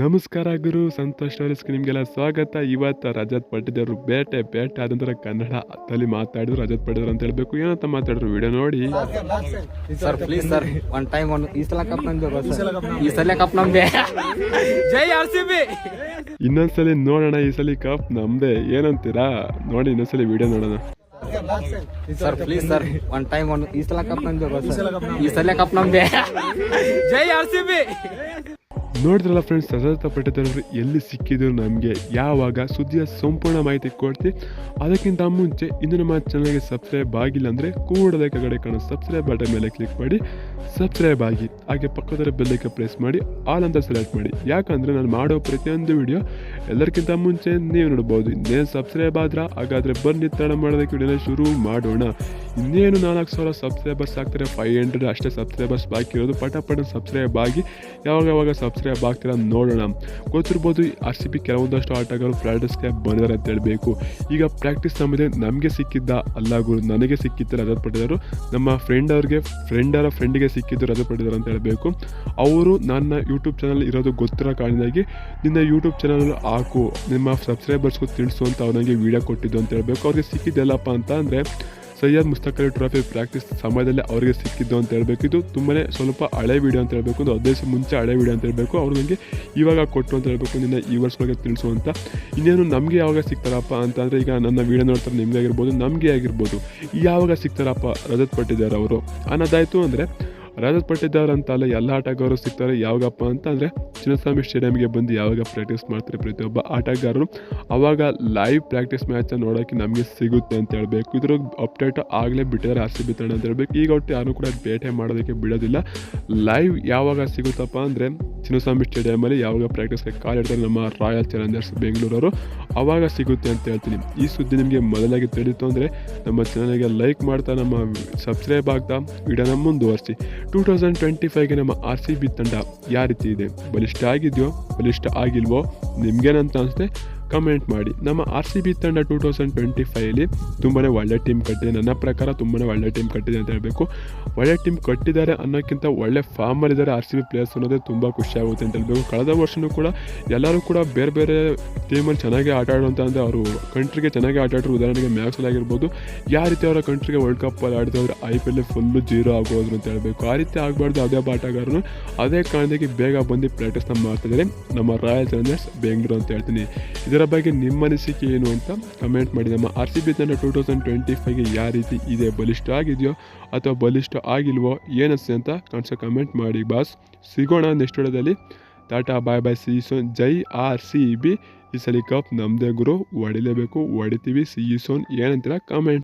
ನಮಸ್ಕಾರ ಗುರು ಸಂತೋಷ್ ಸ್ಟೋರೀಸ್ಗೆ ನಿಮಗೆಲ್ಲ ಸ್ವಾಗತ. ಇವತ್ತು ರಜತ್ ಪಟ್ಟಿದ್ದವರು ಬೇಟೆ ಬೇಟೆ ಆದಂತರ ಕನ್ನಡದಲ್ಲಿ ಮಾತಾಡಿದ್ರು ರಜತ್ ಪಟ್ಟಿದ್ರು ಅಂತ ಹೇಳ್ಬೇಕು. ಏನಂತ ಮಾತಾಡಿದ್ರು ವಿಡಿಯೋ ನೋಡಿ. Sir please sir one time one ಈ ಸಲ ಕಪ್ ನಮ್ದು ಈ ಸಲ ಕಪ್ ನಮ್ದೆ. ಜೈ ಆರ್ ಸಿ ಬಿ ಇನ್ನೊಂದ್ಸಲಿ ನೋಡೋಣ ಈ ಸಲ ಕಪ್ ನಮ್ದೆ. ಏನಂತೀರಾ? ನೋಡಿ ಇನ್ನೊಂದ್ಸಲಿ ವಿಡಿಯೋ ನೋಡೋಣ. Sir please sir one time one ಈ ಸಲ ಕಪ್ ನಮ್ದು ಈ ಸಲ ಕಪ್ ನಮ್ದೆ. ಜೈ ಆರ್ ಸಿ ಬಿ ನೋಡಿದ್ರಲ್ಲ ಫ್ರೆಂಡ್ಸ್ ಸಶಸ್ತ್ರ ಪಟ್ಟದವರು ಎಲ್ಲಿ ಸಿಕ್ಕಿದ್ರು ನಮಗೆ. ಯಾವಾಗ? ಸುದ್ದಿಯ ಸಂಪೂರ್ಣ ಮಾಹಿತಿ ಕೊಡ್ತೀವಿ ಅದಕ್ಕಿಂತ ಮುಂಚೆ ಇನ್ನು ನಮ್ಮ ಚಾನಲ್ಗೆ ಸಬ್ಸ್ಕ್ರೈಬ್ ಆಗಿಲ್ಲ ಅಂದರೆ ಕೂಡಲೇ ಕೆಳಗಡೆ ಕಾಣೋ ಸಬ್ಸ್ಕ್ರೈಬ್ ಬಟನ್ ಮೇಲೆ ಕ್ಲಿಕ್ ಮಾಡಿ. ಸಬ್ಸ್ಕ್ರೈಬ್ ಆಗಿ. ಹಾಗೆ ಪಕ್ಕದ ಬೆಲ್ಲಕ್ಕೆ ಪ್ರೆಸ್ ಮಾಡಿ. ಆಲ್ ಅಂತ ಸೆಲೆಕ್ಟ್ ಮಾಡಿ. ಯಾಕಂದರೆ ನಾನು ಮಾಡೋ ಪ್ರತಿಯೊಂದು ವಿಡಿಯೋ ಎಲ್ಲರಿಗಿಂತ ಮುಂಚೆ ನೀವು ನೋಡ್ಬೋದು. ಇನ್ನೇನು ಸಬ್ಸ್ಕ್ರೈಬ್ ಆದ್ರೆ? ಹಾಗಾದರೆ ಬನ್ನಿ ತಡ ಮಾಡೋದಕ್ಕೆ ವಿಡಿಯೋನ ಶುರು ಮಾಡೋಣ. ಇನ್ನೇನು ನಾಲ್ಕು ಸಾವಿರ ಸಬ್ಸ್ಕ್ರೈಬರ್ಸ್ ಆಗ್ತಾರೆ ಫೈವ್ ಹಂಡ್ರೆಡ್ ಅಷ್ಟೇ ಸಬ್ಸ್ಕ್ರೈಬರ್ಸ್ ಬಾಕಿ ಇರೋದು. ಪಟ ಪಟ ಸಬ್ಸ್ಕ್ರೈಬ್ ಆಗಿ ಯಾವಾಗ ಯಾವಾಗ ಸಬ್ಸ್ಕ್ರೈಬ್ ಆಗ್ತೀರಾ ನೋಡೋಣ. ಗೊತ್ತಿರ್ಬೋದು ಆರ್ ಸಿ ಬಿ ಕೆಲವೊಂದಷ್ಟು ಆಟಗಳು ಸ್ಕ್ಯಾಪ್ ಬಂದಿದ್ದಾರೆ ಅಂತ ಹೇಳಬೇಕು. ಈಗ ಪ್ರಾಕ್ಟೀಸ್ ನಮ್ಮದೇ ನಮಗೆ ಸಿಕ್ಕಿದ್ದ ಅಲ್ಲ ಗುರು, ನನಗೆ ಸಿಕ್ಕಿದ್ದ ರಜತ್ ಪಡೆದರು ನಮ್ಮ ಫ್ರೆಂಡ್ ಅವ್ರಿಗೆ ಅವರ ಫ್ರೆಂಡಿಗೆ ಸಿಕ್ಕಿದ್ದು ರಜತ್ ಪಡೆದರು ಅಂತ ಹೇಳಬೇಕು. ಅವರು ನನ್ನ ಯೂಟ್ಯೂಬ್ ಚಾನಲ್ ಇರೋದು ಗೊತ್ತಿರೋ ಕಾರಣದಾಗಿ ನಿನ್ನ ಯೂಟ್ಯೂಬ್ ಚಾನಲ್ ಹಾಕು, ನಿಮ್ಮ ಸಬ್ಸ್ಕ್ರೈಬರ್ಸ್ಗೂ ತಿಳಿಸು ಅಂತ ಅವ್ರಿಗೆ ವಿಡಿಯೋ ಕೊಟ್ಟಿದ್ದು ಅಂತ ಹೇಳಬೇಕು. ಅವ್ರಿಗೆ ಸಿಕ್ಕಿದ್ದೆಲ್ಲಪ್ಪ ಅಂತ ಅಂದರೆ ಸೈಯದ್ ಮುಸ್ತಕ್ ಅಲಿ ಟ್ರೋಫಿ ಪ್ರಾಕ್ಟೀಸ್ ಸಮಯದಲ್ಲಿ ಅವರಿಗೆ ಸಿಕ್ಕಿದ್ದು ಅಂತ ಹೇಳಬೇಕು. ಇದು ತುಂಬಾ ಸ್ವಲ್ಪ ಹಳೆ ವಿಡಿಯೋ ಅಂತ ಹೇಳಬೇಕು. ಒಂದು ಹದಿನೈದು ಮುಂಚೆ ಹಳೆ ವಿಡಿಯೋ ಅಂತ ಹೇಳಬೇಕು. ಅವ್ರು ನನಗೆ ಇವಾಗ ಕೊಟ್ಟು ಅಂತ ಹೇಳಬೇಕು. ನಿನ್ನ ಈ ವರ್ಷಗಳಿಗೆ ತಿಳಿಸು ಅಂತ ಇನ್ನೇನು ನಮಗೆ ಯಾವಾಗ ಸಿಗ್ತಾರಪ್ಪ ಅಂತಂದರೆ ಈಗ ನನ್ನ ವಿಡಿಯೋ ನೋಡ್ತಾರೆ ನಿಮಗೆ ಆಗಿರ್ಬೋದು, ನಮಗೆ ಆಗಿರ್ಬೋದು. ಯಾವಾಗ ಸಿಗ್ತಾರಪ್ಪ ರಜತ್ ಪಟ್ಟಿದ್ದಾರೆ ಅವರು? ಅನ್ನೋದಾಯಿತು ಅಂದರೆ ರಜತ್ ಅಂತ ಅಂತಲ್ಲ ಎಲ್ಲ ಆಟಗಾರರು ಸಿಗ್ತಾರೆ. ಯಾವಾಗಪ್ಪ ಅಂತಂದರೆ ಚಿನ್ನಸ್ವಾಮಿ ಸ್ಟೇಡಿಯಂಗೆ ಬಂದು ಯಾವಾಗ ಪ್ರಾಕ್ಟೀಸ್ ಮಾಡ್ತಾರೆ ಪ್ರತಿಯೊಬ್ಬ ಆಟಗಾರರು ಅವಾಗ ಲೈವ್ ಪ್ರಾಕ್ಟೀಸ್ ಮ್ಯಾಚ್ ನೋಡೋಕ್ಕೆ ನಮಗೆ ಸಿಗುತ್ತೆ ಅಂತ ಹೇಳಬೇಕು. ಇದ್ರ ಅಪ್ಡೇಟ್ ಆಗಲೇ ಬಿಟ್ಟಿದ್ದಾರೆ ಆರ್ ಸಿ ಬಿ ತಂಡ ಅಂತ ಹೇಳ್ಬೇಕು. ಈಗ ಒಟ್ಟು ಯಾರು ಕೂಡ ಭೇಟೆ ಮಾಡೋದಕ್ಕೆ ಬಿಡೋದಿಲ್ಲ. ಲೈವ್ ಯಾವಾಗ ಸಿಗುತ್ತಪ್ಪ ಅಂದರೆ ಚಿನ್ನಸ್ವಾಮಿ ಸ್ಟೇಡಿಯಮಲ್ಲಿ ಯಾವಾಗ ಪ್ರಾಕ್ಟೀಸ್ಗೆ ಕಾಲಿಡ್ತಾರೆ ನಮ್ಮ ರಾಯಲ್ ಚಾಲೆಂಜರ್ಸ್ ಬೆಂಗಳೂರವರು ಆವಾಗ ಸಿಗುತ್ತೆ ಅಂತ ಹೇಳ್ತೀನಿ. ಈ ಸುದ್ದಿ ನಿಮಗೆ ಮೊದಲಾಗಿ ತಿಳಿತು ಅಂದರೆ ನಮ್ಮ ಚಾನಲ್ಗೆ ಲೈಕ್ ಮಾಡ್ತಾ, ನಮ್ಮ ಸಬ್ಸ್ಕ್ರೈಬ್ ಆಗ್ತಾ, ವಿಡಿಯೋನ ಮುಂದುವರಿಸಿ. ಟೂ ತೌಸಂಡ್ ಟ್ವೆಂಟಿ ಫೈವ್ಗೆ ನಮ್ಮ ಆರ್ ಸಿ ಬಿ ತಂಡ ಯಾವ ರೀತಿ ಇದೆ? ಬಲಿಷ್ಠ ಆಗಿದೆಯೋ, ಬಲಿಷ್ಠ ಆಗಿಲ್ವೋ, ನಿಮ್ಗೇನಂತ ಅನಿಸುತ್ತೆ? ಕಮೆಂಟ್ ಮಾಡಿ. ನಮ್ಮ ಆರ್ ಸಿ ಬಿ ತಂಡ ಟೂ ತೌಸಂಡ್ ಟ್ವೆಂಟಿ ಫೈವಲ್ಲಿ ತುಂಬನೇ ಒಳ್ಳೆ ಟೀಮ್ ಕಟ್ಟಿದೆ. ನನ್ನ ಪ್ರಕಾರ ತುಂಬನೇ ಒಳ್ಳೆ ಟೀಮ್ ಕಟ್ಟಿದೆ ಅಂತ ಹೇಳಬೇಕು. ಒಳ್ಳೆ ಟೀಮ್ ಕಟ್ಟಿದ್ದಾರೆ ಅನ್ನೋಕ್ಕಿಂತ ಒಳ್ಳೆ ಫಾರ್ಮಲ್ಲಿದ್ದಾರೆ ಆರ್ ಸಿ ಬಿ ಪ್ಲೇಯರ್ಸ್ ಅನ್ನೋದೇ ತುಂಬ ಖುಷಿ ಆಗುತ್ತೆ ಅಂತ ಹೇಳಬೇಕು. ಕಳೆದ ವರ್ಷವೂ ಕೂಡ ಎಲ್ಲರೂ ಕೂಡ ಬೇರೆ ಬೇರೆ ಟೀಮಲ್ಲಿ ಚೆನ್ನಾಗಿ ಆಟ ಆಡುವಂತ ಅಂದರೆ ಅವರು ಕಂಟ್ರಿಗೆ ಚೆನ್ನಾಗಿ ಆಟ ಆಡಿದ್ರು. ಉದಾಹರಣೆಗೆ ಮ್ಯಾಕ್ಸಲ್ಲಿ ಆಗಿರ್ಬೋದು. ಯಾವ ರೀತಿ ಅವರ ಕಂಟ್ರಿಗೆ ವರ್ಲ್ಡ್ ಕಪ್ಪಲ್ಲಿ ಆಡಿದವರು I P L full zero ಆಗೋದ್ರು ಅಂತ ಹೇಳಬೇಕು. ಆ ರೀತಿ ಆಗಬಾರ್ದು. ಅದೇ ಆಟಗಾರನು ಅದೇ ಕಾರಣಕ್ಕೆ ಬೇಗ ಬಂದು ಪ್ರಾಕ್ಟೀಸ್ನ ಮಾಡ್ತಿದ್ದಾರೆ. ನಮ್ಮ ರಾಯಲ್ ಚಾಲೆಂಜರ್ಸ್ ಬೆಂಗಳೂರು ಅಂತ ಹೇಳ್ತೀನಿ. ಇದರ ಬಗ್ಗೆ ನಿಮ್ಮ ಅನಿಸಿಕೆ ಏನು ಅಂತ ಕಮೆಂಟ್ ಮಾಡಿ. ನಮ್ಮ ಆರ್ ಸಿ ಬಿ ತಂಡ ಟೂ ತೌಸಂಡ್ ಟ್ವೆಂಟಿ ಫೈವ್ಗೆ ಯಾವ ರೀತಿ ಇದೆ, ಬಲಿಷ್ಠ ಆಗಿದೆಯೋ ಅಥವಾ ಬಲಿಷ್ಠ ಆಗಿಲ್ವೋ, ಏನಿಸ್ತೆ ಅಂತ ಕಾಣಿಸೋ ಕಮೆಂಟ್ ಮಾಡಿ ಬಾಸ್ ಸಿಗೋಣ ನೆಕ್ಸ್ಟ್ ವಿಡಿಯೋದಲ್ಲಿ tata bye bye see soon ಜೈ ಆರ್ ಸಿ ಬಿ ಈ ಸಲಿ ಕಪ್ ನಮ್ಮದೇ ಗುರು. ಹೊಡಿಲೇಬೇಕು ಹೊಡಿತೀವಿ ಸಿ ಸೋನ್ ಏನಂತೀರ ಕಮೆಂಟ್